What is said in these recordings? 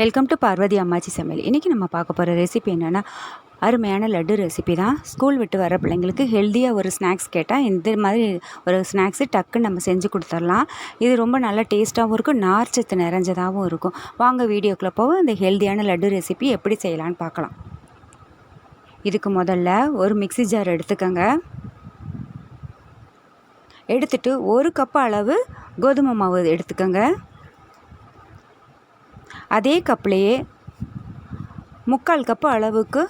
Welcome to Parvati அம்மாச்சி சமையல் இன்றைக்கி நம்ம பார்க்க போகிற ரெசிபி என்னென்னா அருமையான லட்டு ரெசிபி தான். ஸ்கூல் விட்டு வர பிள்ளைங்களுக்கு ஹெல்த்தியாக ஒரு ஸ்நாக்ஸ் கேட்டால் இந்த மாதிரி ஒரு ஸ்நாக்ஸு டக்குன்னு நம்ம செஞ்சு கொடுத்துர்லாம் இது ரொம்ப நல்லா டேஸ்ட்டாகவும் இருக்கும் நார்ச்சத்து நிறைஞ்சதாகவும் இருக்கும். வாங்க வீடியோக்குள்ளே போக இந்த ஹெல்த்தியான லட்டு ரெசிபி எப்படி செய்யலான்னு பார்க்கலாம். இதுக்கு முதல்ல ஒரு மிக்ஸி ஜார் எடுத்துக்கோங்க. எடுத்துட்டு ஒரு கப் அளவு கோதுமை மாவு எடுத்துக்கோங்க. அதே கப்லேயே முக்கால் கப்பு அளவுக்கு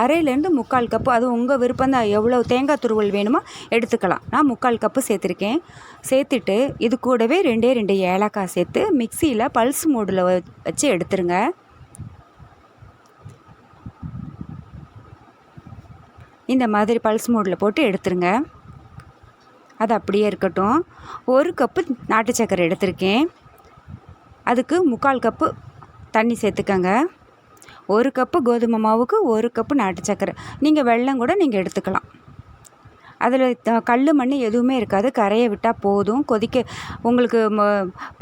அரையிலேருந்து முக்கால் கப்பு அது உங்கள் விருப்பம் தான் எவ்வளோ தேங்காய் துருவல் வேணுமோ எடுத்துக்கலாம். நான் முக்கால் கப்பு சேர்த்துருக்கேன். சேர்த்துட்டு இது கூடவே ரெண்டே ரெண்டு ஏலக்காய் சேர்த்து மிக்சியில் பல்ஸ் மூடில் வச்சு எடுத்துருங்க. இந்த மாதிரி பல்ஸ் மூடில் போட்டு எடுத்துருங்க. அது அப்படியே இருக்கட்டும். ஒரு கப்பு நாட்டு சக்கரை எடுத்திருக்கேன். அதுக்கு முக்கால் கப்பு தண்ணி சேர்த்துக்கங்க. ஒரு கப்பு கோதுமை மாவுக்கு ஒரு கப்பு நாட்டு சக்கரை நீங்கள் வெல்லம் கூட நீங்கள் எடுத்துக்கலாம். அதில் கல் மண் எதுவுமே இருக்காது. கரையை விட்டால் போதும். கொதிக்க உங்களுக்கு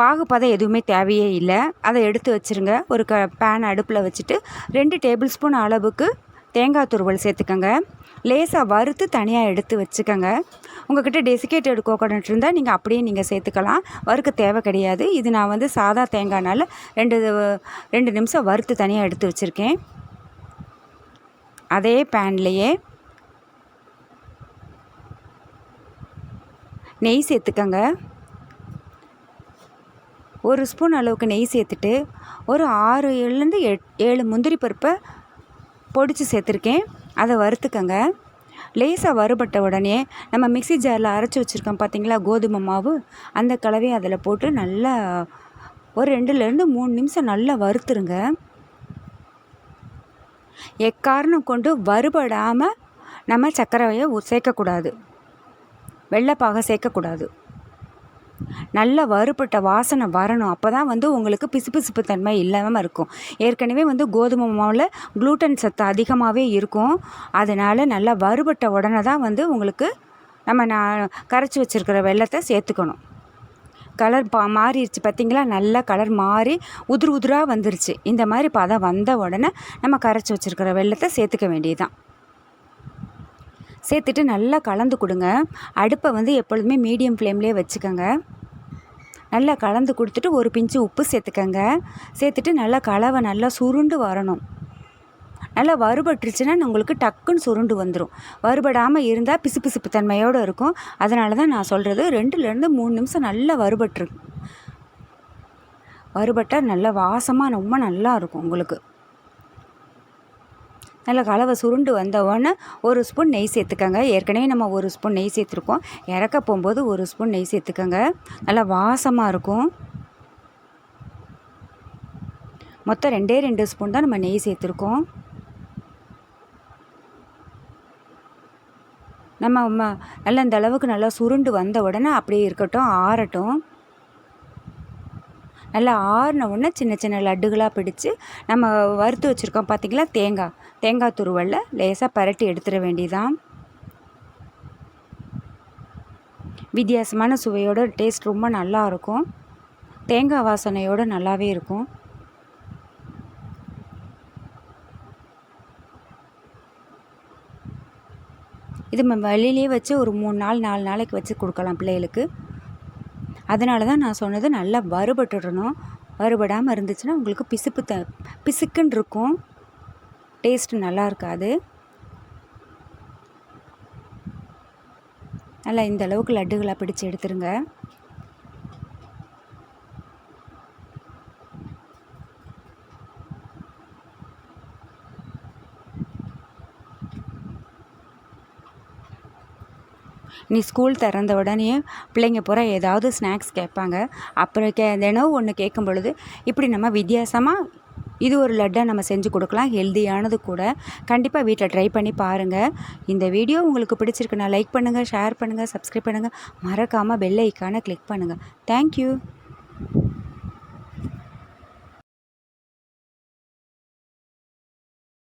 பாகுப்பதம் எதுவுமே தேவையே இல்லை. அதை எடுத்து வச்சுருங்க. ஒரு க பேன் அடுப்பில் வச்சுட்டு ரெண்டு டேபிள் ஸ்பூன் அளவுக்கு தேங்காய் துருவல் சேர்த்துக்கோங்க. லேசாக வறுத்து தனியாக எடுத்து வச்சுக்கோங்க. உங்கள்கிட்ட டெசிகேட்டட் கோகோனட் இருந்தால் நீங்கள் அப்படியே நீங்கள் சேர்த்துக்கலாம். வறுக்க தேவை கிடையாது. இது நான் வந்து சாதா தேங்காய்னால ரெண்டு ரெண்டு நிமிஷம் வறுத்து தனியாக எடுத்து வச்சுருக்கேன். அதே பேன்லேயே நெய் சேர்த்துக்கங்க. ஒரு ஸ்பூன் அளவுக்கு நெய் சேர்த்துட்டு ஒரு ஆறு ஏழுலேருந்து எட் ஏழு முந்திரி பருப்பை பொடிச்சு சேர்த்துருக்கேன். அதை வறுத்துக்கங்க. லேசாக வறுபட்ட உடனே நம்ம மிக்சி ஜாரில் அரைச்சி வச்சுருக்கோம் பார்த்தீங்களா கோதுமை மாவு. அந்த கலவையை அதில் போட்டு நல்லா ஒரு ரெண்டுலேருந்து மூணு நிமிஷம் நல்லா வறுத்துருங்க. எக்காரணம் கொண்டு வறுபடாமல் நம்ம சர்க்கரையை சேர்க்கக்கூடாது. வெள்ளைப்பாக சேர்க்கக்கூடாது. நல்ல வறுபட்ட வாசனை வரணும். அப்போ தான் வந்து உங்களுக்கு பிசுபிசுப்பு தன்மை இல்லாமல் இருக்கும். ஏற்கனவே வந்து கோதுமை மாவில் குளூட்டன் சத்து அதிகமாகவே இருக்கும். அதனால் நல்லா வறுபட்ட உடனே தான் வந்து உங்களுக்கு நம்ம நான் கரைச்சி வச்சுருக்கிற வெள்ளத்தை சேர்த்துக்கணும். கலர் பா மாறிடுச்சு பார்த்திங்களா நல்லா கலர் மாறி உதிர் உதிராக வந்துருச்சு. இந்த மாதிரி பதம் வந்த உடனே நம்ம கரைச்சி வச்சுருக்கிற வெள்ளத்தை சேர்த்துக்க வேண்டியதுதான். சேர்த்துட்டு நல்லா கலந்து கொடுங்க. அடுப்பை வந்து எப்பொழுதுமே மீடியம் ஃப்ளேம்லேயே வச்சுக்கோங்க. நல்லா கலந்து கொடுத்துட்டு ஒரு பிஞ்சு உப்பு சேர்த்துக்கங்க. சேர்த்துட்டு நல்லா கலவை நல்லா சுருண்டு வரணும். நல்லா வறுபட்டுருச்சுன்னா உங்களுக்கு டக்குன்னு சுருண்டு வந்துடும் வறுபடாமல் இருந்தால் பிசு பிசுப்பு தன்மையோடு இருக்கும். அதனால தான் நான் சொல்கிறது ரெண்டுலேருந்து மூணு நிமிஷம் நல்லா வறுபட்டுரு. வறுபட்டால் நல்லா வாசமாக ரொம்ப நல்லா இருக்கும் உங்களுக்கு. நல்லா கலவை சுருண்டு வந்த உடனே ஒரு ஸ்பூன் நெய் சேர்த்துக்கங்க. ஏற்கனவே நம்ம ஒரு ஸ்பூன் நெய் சேர்த்துருக்கோம். இறக்க போகும்போது ஒரு ஸ்பூன் நெய் சேர்த்துக்கங்க. நல்லா வாசமாக இருக்கும். மொத்தம் ரெண்டே ரெண்டு ஸ்பூன் தான் நம்ம நெய் சேர்த்துருக்கோம். நம்ம நல்லா இந்த அளவுக்கு நல்லா சுருண்டு வந்த உடனே அப்படியே இருக்கட்டும் ஆறட்டும். நல்லா ஆறின உடனே சின்ன சின்ன லட்டுகளாக பிடிச்சி நம்ம வறுத்து வச்சுருக்கோம் பார்த்திங்களா தேங்காய். தேங்காய் துருவலில் லேசாக பரட்டி எடுத்துட வேண்டியதான் வித்தியாசமான சுவையோட டேஸ்ட் ரொம்ப நல்லா இருக்கும். தேங்காய் வாசனையோடு நல்லாவே இருக்கும். இது நம்ம வெளியிலே வச்சு ஒரு மூணு நாள் நாலு நாளைக்கு வச்சு கொடுக்கலாம் பிள்ளைகளுக்கு. அதனால தான் நான் சொன்னது நல்லா வறுபட்டுடணும். வறுபடாமல் இருந்துச்சுன்னா உங்களுக்கு பிசுப்பு த பிசுக்குன்னு இருக்கும். டேஸ்ட் நல்லா இருக்காது. நல்லா இந்த அளவுக்கு லட்டுகளாக பிடிச்சு எடுத்துருங்க. நீ ஸ்கூல் திறந்த உடனே பிள்ளைங்க பூரா ஏதாவது ஸ்நாக்ஸ் கேட்பாங்க. அப்புறம் கே தினம் ஒன்று கேட்கும் பொழுது இப்படி நம்ம வித்தியாசமாக இது ஒரு லட்டாக நம்ம செஞ்சு கொடுக்கலாம் ஹெல்த்தியானது கூட. கண்டிப்பாக வீட்டில் ட்ரை பண்ணி பாருங்கள் இந்த வீடியோ உங்களுக்கு பிடிச்சிருக்குன்னா லைக் பண்ணுங்கள் ஷேர் பண்ணுங்கள் சப்ஸ்கிரைப் பண்ணுங்கள் மறக்காமல் பெல் ஐக்கானை கிளிக் பண்ணுங்கள் தேங்க்யூ